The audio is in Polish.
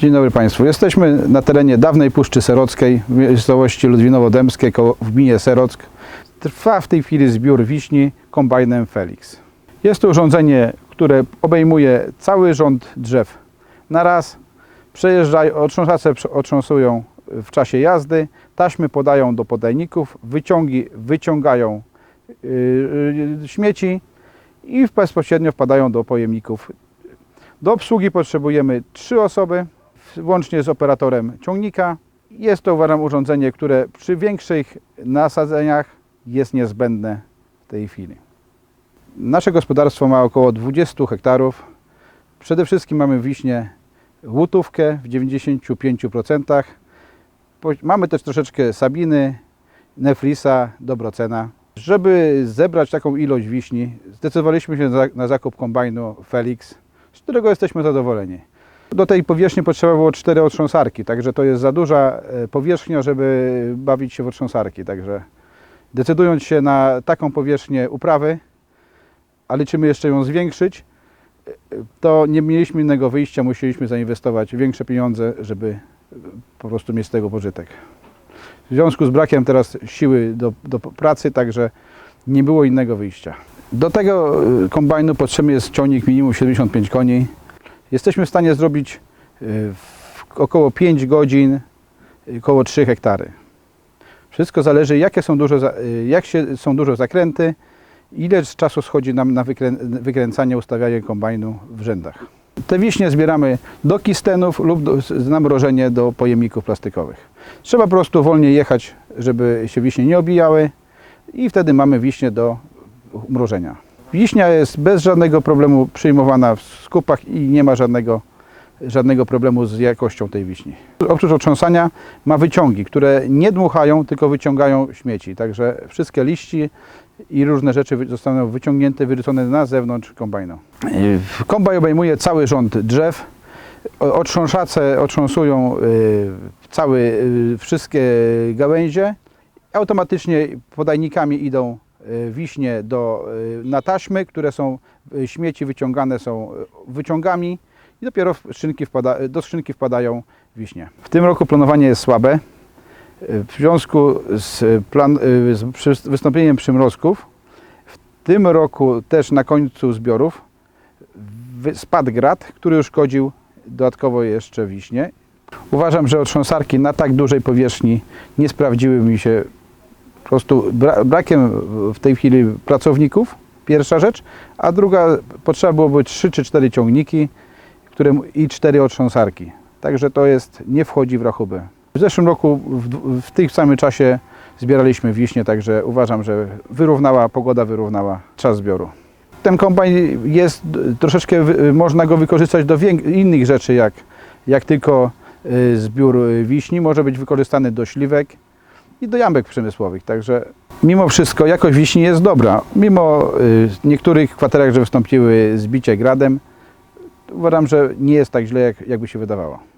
Dzień dobry Państwu. Jesteśmy na terenie dawnej Puszczy Serockiej w miejscowości Ludwinowo-Dębskie koło- w gminie Serock. Trwa w tej chwili zbiór wiśni kombajnem Felix. Jest to urządzenie, które obejmuje cały rząd drzew na raz. Przejeżdżają, otrząsacze otrząsują w czasie jazdy, taśmy podają do podajników, wyciągi wyciągają yy, yy, śmieci i bezpośrednio wpadają do pojemników do obsługi potrzebujemy trzy osoby, łącznie z operatorem ciągnika. Jest to uważam urządzenie, które przy większych nasadzeniach jest niezbędne w tej chwili. Nasze gospodarstwo ma około 20 hektarów. Przede wszystkim mamy wiśnie łutówkę w 95%. Po- Mamy też troszeczkę sabiny, nefrisa, dobrocena. Żeby zebrać taką ilość wiśni, zdecydowaliśmy się na zakup kombajnu Felix, z którego jesteśmy zadowoleni. Do tej powierzchni potrzeba było cztery otrząsarki, także to jest za duża e, powierzchnia, żeby bawić się w otrząsarki. Także decydując się na taką powierzchnię uprawy, a liczymy jeszcze ją zwiększyć, e, to nie mieliśmy innego wyjścia, musieliśmy zainwestować większe pieniądze, żeby e, po prostu mieć z tego pożytek. W związku z brakiem teraz siły do, do pracy, także nie było innego wyjścia. Do tego kombajnu potrzebny jest ciągnik minimum 75 koni. Jesteśmy w stanie zrobić y, w około 5 godzin y, około 3 hektary. Wszystko zależy jakie są duże, y, jak się, są duże zakręty, ile czasu schodzi nam na wykrę, wykręcanie, ustawianie kombajnu w rzędach. Te wiśnie zbieramy do kistenów lub do, na mrożenie do pojemników plastikowych. Trzeba po prostu wolniej jechać, żeby się wiśnie nie obijały i wtedy mamy wiśnie do mrożenia. Wiśnia jest bez żadnego problemu przyjmowana w skupach i nie ma żadnego, żadnego problemu z jakością tej wiśni. Oprócz otrząsania ma wyciągi, które nie dmuchają, tylko wyciągają śmieci. Także wszystkie liści i różne rzeczy zostaną wyciągnięte, wyrzucone na zewnątrz kombajnu. Yy, Kombaj obejmuje cały rząd drzew. O- Otrząszacze otrząsują yy, całe, yy, wszystkie gałęzie. Automatycznie podajnikami idą wiśnie do, y, na taśmy, które są, y, śmieci wyciągane są wyciągami i dopiero w skrzynki wpada, do skrzynki wpadają wiśnie. W tym roku planowanie jest słabe. W związku z, plan, z wystąpieniem przymrozków, w tym roku też na końcu zbiorów spadł grad, który uszkodził dodatkowo jeszcze wiśnie. Uważam, że otrząsarki na tak dużej powierzchni nie sprawdziły mi się po prostu bra brakiem w tej chwili pracowników, pierwsza rzecz, a druga potrzeba byłoby 3 czy 4 ciągniki które, i 4 otrząsarki. Także to jest, nie wchodzi w rachubę. W zeszłym roku w, w tym samym czasie zbieraliśmy wiśnie, także uważam, że wyrównała, pogoda wyrównała czas zbioru. Ten kombajn jest troszeczkę, można go wykorzystać do innych rzeczy, jak, jak tylko y, zbiór y, wiśni. Może być wykorzystany do śliwek i do jambek przemysłowych. Także mimo wszystko jakość wiśni jest dobra. Mimo y, niektórych kwaterach, że wystąpiły zbicie gradem, uważam, że nie jest tak źle, jak, jakby się wydawało.